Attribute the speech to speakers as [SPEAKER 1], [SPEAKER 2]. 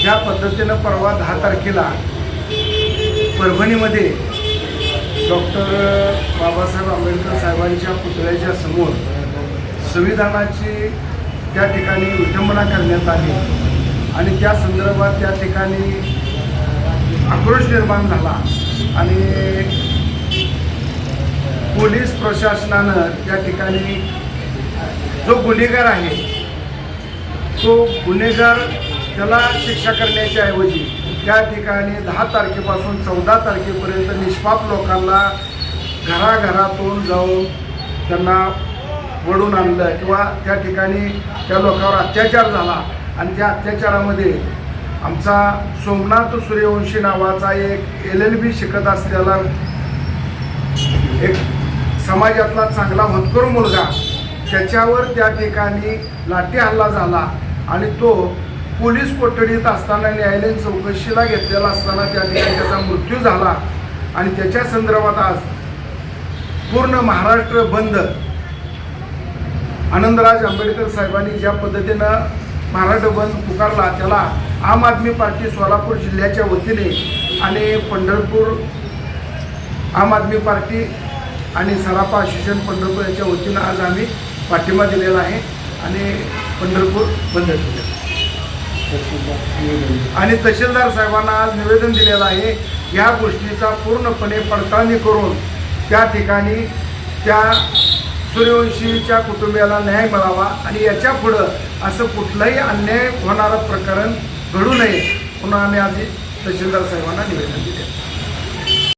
[SPEAKER 1] ज्या पद्धतीनं परवा दहा तारखेला परभणीमध्ये डॉक्टर बाबासाहेब आंबेडकर साहेबांच्या पुतळ्याच्या समोर संविधानाची त्या ठिकाणी विटंबना करण्यात आली आणि त्या संदर्भात त्या ठिकाणी आक्रोश निर्माण झाला आणि पोलीस प्रशासनानं त्या ठिकाणी जो गुन्हेगार आहे तो गुन्हेगार त्याला शिक्षा करण्याच्या ऐवजी त्या ठिकाणी दहा तारखेपासून चौदा तारखेपर्यंत निष्पाप लोकांना घराघरातून जाऊन त्यांना वडून आणलं किंवा त्या ठिकाणी त्या लोकांवर अत्याचार झाला आणि त्या अत्याचारामध्ये आमचा सोमनाथ सूर्यवंशी नावाचा एक एल एल बी शिकत असलेला एक समाजातला चांगला होतकरू मुलगा त्याच्यावर त्या ठिकाणी लाठी हल्ला झाला आणि तो पोलीस कोठडीत असताना न्यायालयीन चौकशीला घेतलेला असताना त्या ठिकाणी त्याचा मृत्यू झाला. आणि त्याच्या संदर्भात आज पूर्ण महाराष्ट्र बंद. आनंदराज आंबेडकर साहेबांनी ज्या पद्धतीनं महाराष्ट्र बंद पुकारला त्याला आम आदमी पार्टी सोलापूर जिल्ह्याच्या वतीने आणि पंढरपूर आम आदमी पार्टी आणि सराफा असोसिएशन पंढरपूर याच्या वतीनं आज आम्ही पाठिंबा दिलेला आहे आणि पंढरपूर बंद केलं आणि तहसीलदार साहेबांना आज निवेदन दिलेलं आहे या गोष्टीचा पूर्णपणे पडताळणी करून त्या ठिकाणी त्या सूर्यवंशीच्या कुटुंबियाला न्याय मिळावा आणि याच्या पुढं असं कुठलंही अन्याय होणारं प्रकरण घडू नये पुन्हा आम्ही आज तहसीलदार साहेबांना निवेदन दिले